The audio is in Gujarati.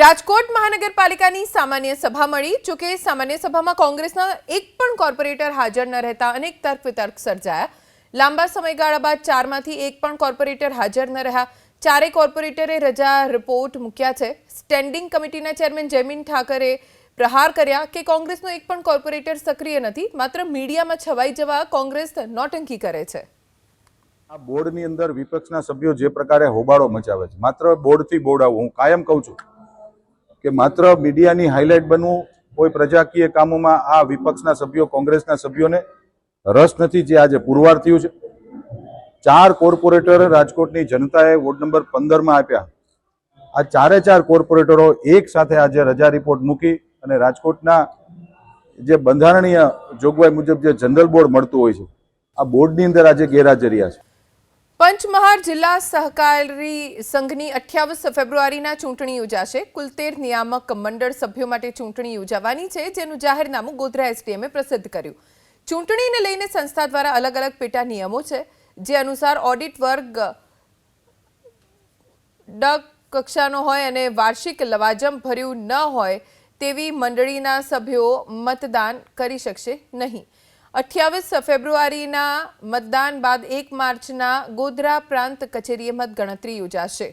રાજકોટ મહાનગરપાલિકાની સામાન્ય સભા મળી જોકે સામાન્ય સભામાં કોંગ્રેસના એક પણ કોર્પોરેટર હાજર ન રહેતા અનેક તર્ક વિતર્ક સર્જાયા. લાંબા સમયગાળા બાદ ચારમાંથી એક પણ કોર્પોરેટર હાજર ન રહ્યા. ચારે કોર્પોરેટરે રજા રિપોર્ટ મૂક્યા છે. સ્ટેન્ડિંગ કમિટીના ચેરમેન જયમીન ઠાકરે પ્રહાર કર્યા કે કોંગ્રેસનો એક પણ કોર્પોરેટર સક્રિય નથી, માત્ર મીડિયામાં છવાઈ જવા કોંગ્રેસ નોટંકી કરે છે. આ બોર્ડની અંદર વિપક્ષના સભ્યો જે પ્રકારે હોબાળો મચાવે છે, માત્ર બોર્ડથી બોર્ડ આવું હું કાયમ કહું છું. કે માત્ર મીડિયાની હાઇલાઇટ બનવું કોઈ પ્રજાકીય કામોમાં આ વિપક્ષના સભ્યો, કોંગ્રેસના સભ્યોને રસ નથી જે આજે પુરવાર થયું છે. ચાર કોર્પોરેટર રાજકોટની જનતાએ વોર્ડ નંબર પંદરમાં આપ્યા. આ ચારે ચાર કોર્પોરેટરો એક સાથે આજે રજા રિપોર્ટ મૂકી અને રાજકોટના જે બંધારણીય જોગવાઈ મુજબ જે જનરલ બોર્ડ મળતું હોય છે, આ બોર્ડની અંદર આજે ગેરહાજર રહ્યા છે. પંચમહાલ જિલ્લા સહકારી સંઘની અઠ્યાવીસ ફેબ્રુઆરીના ચૂંટણી યોજાશે. કુલ તેર નિયામક મંડળ સભ્યો માટે ચૂંટણી યોજાવાની છે, જેનું જાહેરનામું ગોધરા એસડીએમે પ્રસિદ્ધ કર્યું. ચૂંટણીને લઈને સંસ્થા દ્વારા અલગ અલગ પેટા નિયમો છે, જે અનુસાર ઓડિટ વર્ગ ડ કક્ષાનો હોય અને વાર્ષિક લવાજમ ભર્યું ન હોય તેવી મંડળીના સભ્યો મતદાન કરી શકશે નહીં. અઠ્યાવીસ ફેબ્રુઆરીના મતદાન બાદ એક માર્ચના ગોધરા પ્રાંત કચેરીએ મતગણતરી યોજાશે.